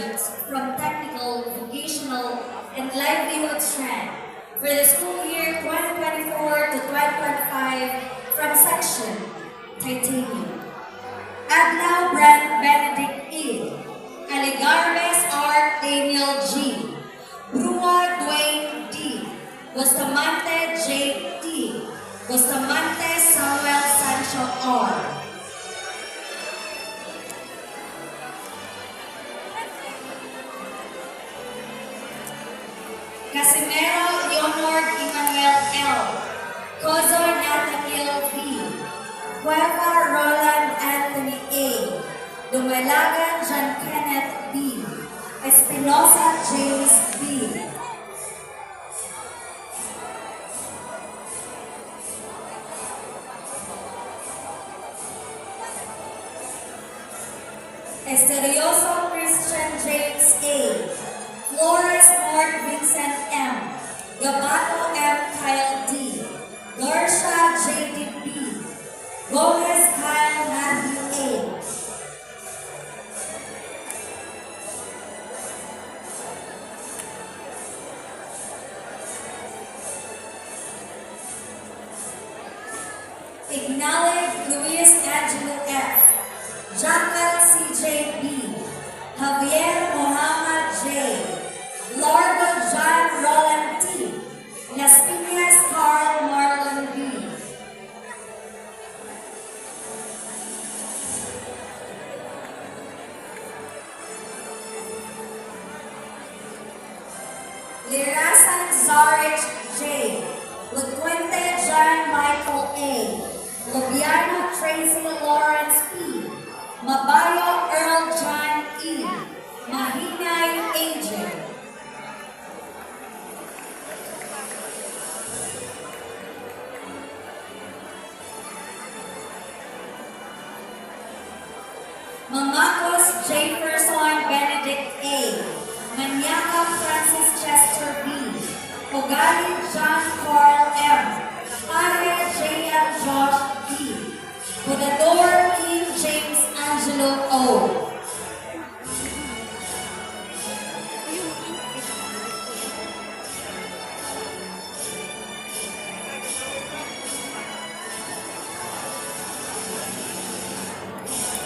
graduates from technical, vocational, and livelihood strand for the school year 2024 to 2025 from section Titanium. Adlaw Brent Benedict E. Aligarves R. Daniel G. Brua Dwayne D. Bustamante J. T. Bustamante Casimero Leonard Emmanuel L. Cozo Nathaniel V. Cueva Roland Anthony A. Dumalagan John Kenneth B. Espinosa James B. Esterioso Christian James A. Flores North Vincent M. Gabato M. Kyle D. Dorsha J. B. Gomez Kyle Matthew A. Ignale Luis Angelo F. Jackal CJ B. Javier Piñas Carl Marlon B. Lirasan J. John Michael A. Tracy Lawrence P. Mabayo Earl Jefferson Benedict A. Manyaka Francis Chester B. Ogali John Carl M. Pare J.M. Josh B. Budador King James Angelo O.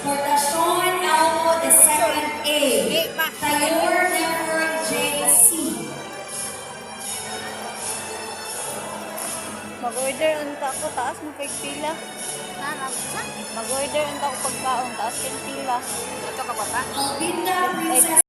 Portacion Mag-order unta ako, taas mo kay pila. Tara, sa? Mag-order unta ako pagkaon, taas kay pila. Ito ka ba ba? Princess.